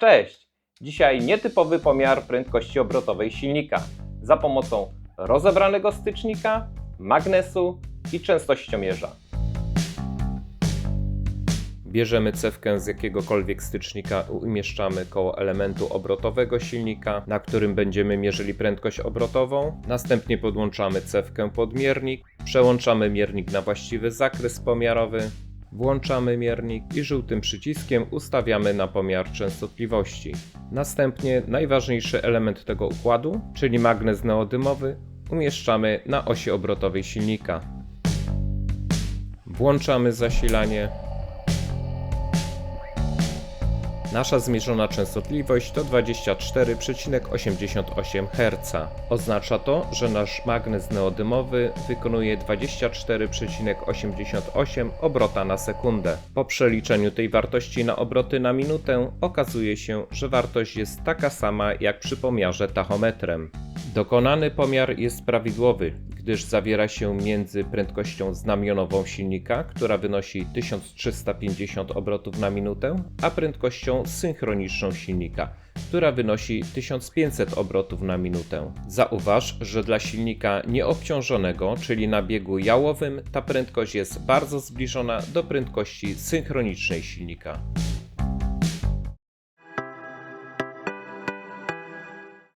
Cześć! Dzisiaj nietypowy pomiar prędkości obrotowej silnika za pomocą rozebranego stycznika, magnesu i częstościomierza. Bierzemy cewkę z jakiegokolwiek stycznika umieszczamy koło elementu obrotowego silnika, na którym będziemy mierzyli prędkość obrotową. Następnie podłączamy cewkę pod miernik, przełączamy miernik na właściwy zakres pomiarowy, włączamy miernik i żółtym przyciskiem ustawiamy na pomiar częstotliwości. Następnie najważniejszy element tego układu, czyli magnes neodymowy, umieszczamy na osi obrotowej silnika. Włączamy zasilanie. Nasza zmierzona częstotliwość to 24,88 Hz. Oznacza to, że nasz magnes neodymowy wykonuje 24,88 obrota na sekundę. Po przeliczeniu tej wartości na obroty na minutę okazuje się, że wartość jest taka sama jak przy pomiarze tachometrem. Dokonany pomiar jest prawidłowy, gdyż zawiera się między prędkością znamionową silnika, która wynosi 1350 obrotów na minutę, a prędkością synchroniczną silnika, która wynosi 1500 obrotów na minutę. Zauważ, że dla silnika nieobciążonego, czyli na biegu jałowym, ta prędkość jest bardzo zbliżona do prędkości synchronicznej silnika.